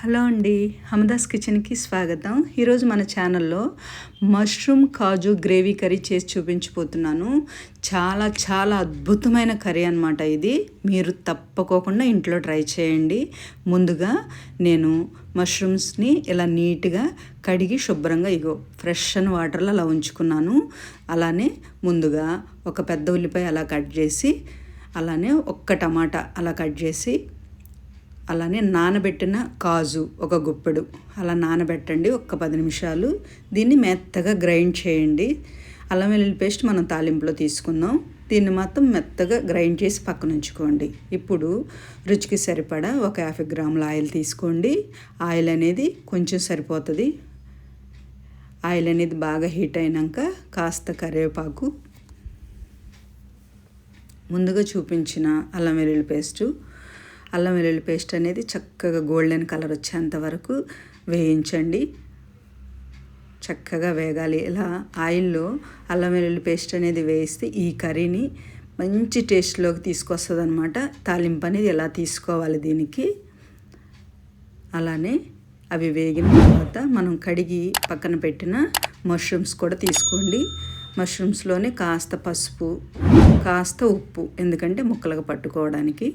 Hello అండి హమదాస్ కిచెన్కి స్వాగతం. ఈరోజు మన ఛానల్లో మష్రూమ్ కాజు గ్రేవీ కర్రీ చేసి చూపించిపోతున్నాను చాలా చాలా అద్భుతమైన కర్రీ అనమాట ఇది. మీరు తప్పకోకుండా ఇంట్లో ట్రై చేయండి. ముందుగా నేను మష్రూమ్స్ని ఇలా నీట్గా కడిగి శుభ్రంగా ఇగో ఫ్రెష్ అని వాటర్లో అలా ఉంచుకున్నాను. అలానే ముందుగా ఒక పెద్ద ఉల్లిపాయ అలా కట్ చేసి అలానే ఒక్క టమాటా అలా కట్ చేసి అలానే నానబెట్టిన కాజు ఒక గుప్పెడు. అలా నానబెట్టండి ఒక్క పది నిమిషాలు. దీన్ని మెత్తగా గ్రైండ్ చేయండి. అల్లం వెల్లుల్లి పేస్ట్ మనం తాలింపులో తీసుకుందాం. దీన్ని మాత్రం మెత్తగా గ్రైండ్ చేసి పక్కన ఉంచుకోండి. ఇప్పుడు రుచికి సరిపడా ఒక యాభై గ్రాముల ఆయిల్ తీసుకోండి. ఆయిల్ అనేది కొంచెం సరిపోతుంది. ఆయిల్ అనేది బాగా హీట్ అయినాక కాస్త కరివేపాకు. ముందుగా చూపించిన అల్లం వెల్లుల్లి పేస్టు. అల్లం వెల్లుల్లి పేస్ట్ అనేది చక్కగా గోల్డెన్ కలర్ వచ్చేంత వరకు వేయించండి. చక్కగా వేగాలి. ఇలా ఆయిల్లో అల్లం వెల్లుల్లి పేస్ట్ అనేది వేస్తే ఈ కర్రీని మంచి టేస్ట్లోకి తీసుకొస్తుంది అనమాట తాలింపు అనేది ఎలా తీసుకోవాలి దీనికి? అలానే అవి వేగిన తర్వాత మనం కడిగి పక్కన పెట్టిన మష్రూమ్స్ కూడా తీసుకోండి. మష్రూమ్స్లోనే కాస్త పసుపు కాస్త ఉప్పు ఎందుకంటే ముక్కలుగా పట్టుకోవడానికి.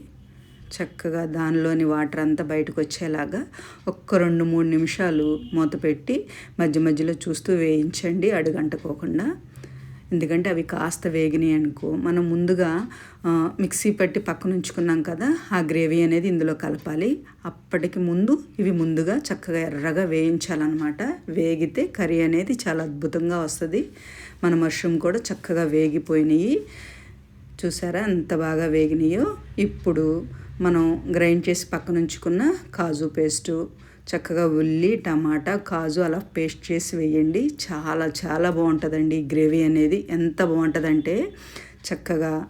చక్కగా దానిలోని వాటర్ అంతా బయటకు వచ్చేలాగా ఒక్క రెండు మూడు నిమిషాలు మూత పెట్టి మధ్య మధ్యలో చూస్తూ వేయించండి అడుగంటకోకుండా. ఎందుకంటే అవి కాస్త వేగినాయి అనుకో. మనం ముందుగా మిక్సీ పట్టి పక్కన ఉంచుకున్నాం కదా ఆ గ్రేవీ అనేది ఇందులో కలపాలి. అప్పటికి ముందు ఇవి ముందుగా చక్కగా ఎర్రగా వేయించాలన్నమాట. వేగితే కర్రీ అనేది చాలా అద్భుతంగా వస్తుంది. మన మష్రూమ్ కూడా చక్కగా వేగిపోయినాయి. చూసారా? ఎంత బాగా వేగినాయో. ఇప్పుడు మనం గ్రైండ్ చేసి పక్కన ఉంచుకున్న కాజు పేస్టు చక్కగా ఉల్లి టమాటా కాజు అలా పేస్ట్ చేసి వేయండి. చాలా చాలా బాగుంటుందండి ఈ గ్రేవీ అనేది. ఎంత బాగుంటుందంటే చక్కగా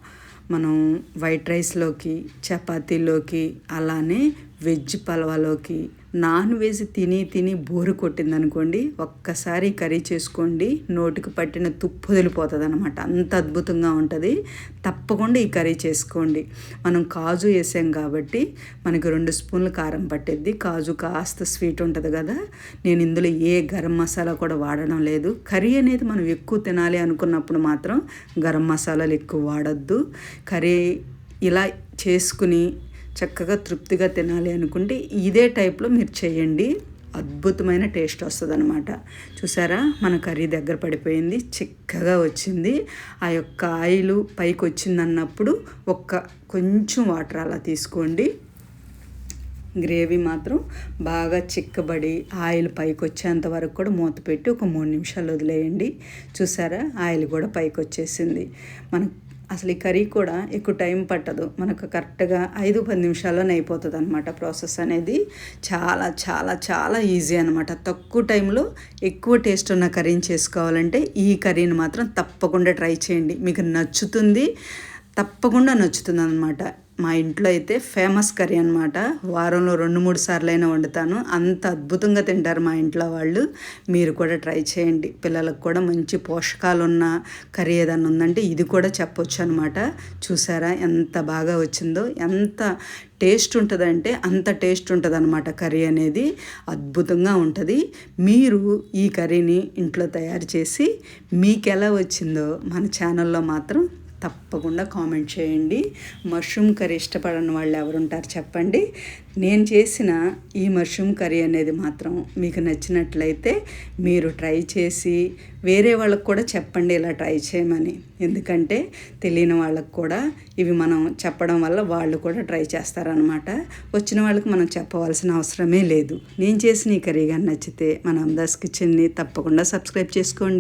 మనం వైట్ రైస్లోకి చపాతీలోకి అలానే వెజ్ పలవాలోకి నాన్ వెజ్ తిని తిని బోరు కొట్టింది అనుకోండి ఒక్కసారి కర్రీ చేసుకోండి నోటికి పట్టిన తుప్పు వదిలిపోతుంది అనమాట అంత అద్భుతంగా ఉంటుంది. తప్పకుండా ఈ కర్రీ చేసుకోండి. మనం కాజు వేసాం కాబట్టి మనకి రెండు స్పూన్లు కారం పట్టిద్ది. కాజు కాస్త స్వీట్ ఉంటుంది కదా నేను ఇందులో ఏ గరం మసాలా కూడా వాడడం లేదు. కర్రీ అనేది మనం ఎక్కువ తినాలి అనుకున్నప్పుడు మాత్రం గరం మసాలాలు ఎక్కువ వాడద్దు. కర్రీ ఇలా చేసుకుని చక్కగా తృప్తిగా తినాలి అనుకుంటే ఇదే టైప్లో మీరు చేయండి. అద్భుతమైన టేస్ట్ వస్తుంది అనమాట చూసారా? మన కర్రీ దగ్గర పడిపోయింది. చిక్కగా వచ్చింది. ఆ యొక్క ఆయిల్ పైకి వచ్చింది అన్నప్పుడు ఒక్క కొంచెం వాటర్ అలా తీసుకోండి. గ్రేవీ మాత్రం బాగా చిక్కబడి ఆయిల్ పైకి వచ్చేంత వరకు కూడా మూత పెట్టి ఒక మూడు నిమిషాలు వదిలేయండి. చూసారా? ఆయిల్ కూడా పైకి వచ్చేసింది. మనకు అసలు ఈ కర్రీ కూడా ఎక్కువ టైం పట్టదు. మనకు కరెక్ట్గా ఐదు పది నిమిషాల్లోనే అయిపోతుంది అనమాట ప్రాసెస్ అనేది చాలా చాలా చాలా ఈజీ అనమాట తక్కువ టైంలో ఎక్కువ టేస్ట్ ఉన్న కర్రీని చేసుకోవాలంటే ఈ కర్రీని మాత్రం తప్పకుండా ట్రై చేయండి. మీకు నచ్చుతుంది. తప్పకుండా నచ్చుతుంది అనమాట మా ఇంట్లో అయితే ఫేమస్ కర్రీ అనమాట వారంలో రెండు మూడు సార్లు అయినా వండుతాను. అంత అద్భుతంగా తింటారు మా ఇంట్లో వాళ్ళు. మీరు కూడా ట్రై చేయండి. పిల్లలకు కూడా మంచి పోషకాలు ఉన్న కర్రీ ఏదన్నా ఉందంటే ఇది కూడా చెప్పొచ్చు అనమాట చూసారా ఎంత బాగా వచ్చిందో? ఎంత టేస్ట్ ఉంటుందంటే అంత టేస్ట్ ఉంటుంది అనమాట కర్రీ అనేది. అద్భుతంగా ఉంటుంది. మీరు ఈ కర్రీని ఇంట్లో తయారు చేసి మీకు ఎలా వచ్చిందో మన ఛానల్లో మాత్రం తప్పకుండా కామెంట్ చేయండి. మష్రూమ్ కర్రీ ఇష్టపడని వాళ్ళు ఎవరుంటారు చెప్పండి. నేను చేసిన ఈ మష్రూమ్ కర్రీ అనేది మాత్రం మీకు నచ్చినట్లయితే మీరు ట్రై చేసి వేరే వాళ్ళకు కూడా చెప్పండి ఇలా ట్రై చేయమని. ఎందుకంటే తెలియని వాళ్ళకు కూడా ఇవి మనం చెప్పడం వల్ల వాళ్ళు కూడా ట్రై చేస్తారనమాట వచ్చిన వాళ్ళకి మనం చెప్పవలసిన అవసరమే లేదు. నేను చేసిన ఈ కర్రీ కానీ నచ్చితే మన అందాస్ కిచెన్ని తప్పకుండా సబ్స్క్రైబ్ చేసుకోండి.